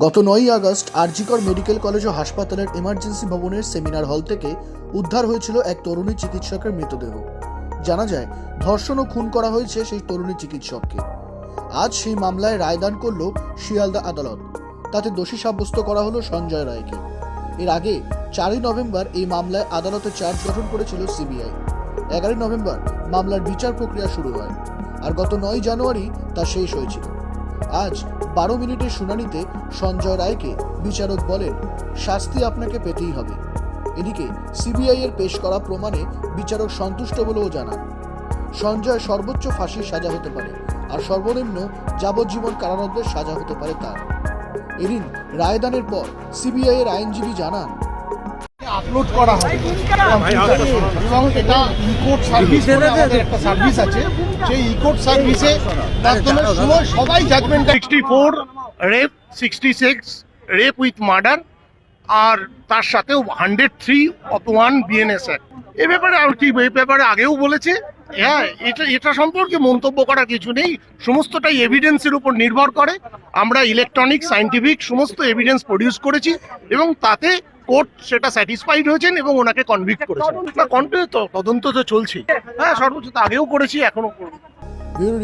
গত নয়ই August RG Kar medical college ও হাসপাতালের এমার্জেন্সি ভবনের সেমিনার হল থেকে উদ্ধার হয়েছিল এক তরুণী চিকিৎসকের মৃতদেহ। জানা যায়, ধর্ষণ ও খুন করা হয়েছে সেই তরুণী চিকিৎসককে। আজ সেই মামলায় রায়দান করল শিয়ালদা আদালত। তাতে দোষী সাব্যস্ত করা হলো সঞ্জয় রায়কে। এর আগে চারই নভেম্বর এই মামলায় আদালতে চার্জ গঠন করেছিল সিবিআই। এগারোই নভেম্বর মামলার বিচার প্রক্রিয়া শুরু হয়। আর গত নয় জানুয়ারি তা শেষ হয়েছিল। আজ বারো মিনিটের শুনানিতে সঞ্জয় রায়কে বিচারক বলেন শাস্তি আপনাকে পেতেই হবে। এদিকে সিবিআই এর পেশ করা প্রমাণে বিচারক সন্তুষ্ট বলেও জানান। সঞ্জয় সর্বোচ্চ ফাঁসির সাজা হতে পারে আর সর্বনিম্ন যাবজ্জীবন কারারোধের সাজা হতে পারে তার। এদিন রায়দানের পর সিবিআই এর আইনজীবী জানান আপলোড করা হবে। কম্পিউটারে। এবং এটা ইকোড সার্ভিস একটা সার্ভিস আছে। সেই ইকোড সার্ভিসে মাধ্যমে সময় সবাই judgement sixty four rape sixty six rape with murder আর তার সাথেও hundred three of one BNS এ ব্যাপারে আর কি এই ব্যাপারে আগেও বলেছে। হ্যাঁ এটা এটা সম্পর্কে মন্তব্য করার কিছু নেই। সমস্তটাই এভিডেন্সের উপর নির্ভর করে। আমরা ইলেকট্রনিক সাইন্টিফিক সমস্ত এভিডেন্স প্রডিউস করেছি এবং তাতে কোর্ট সেটা স্যাটিসফাইড হয়েছেন এবং ওনাকে কনভিক্ট করেছেন। না কন্টিনিউ তো তদন্ত তো চলছে। হ্যাঁ সর্বোচ্চ তো আগেও করেছি এখনও করব।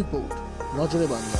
রিপোর্ট নজরে বাংলা।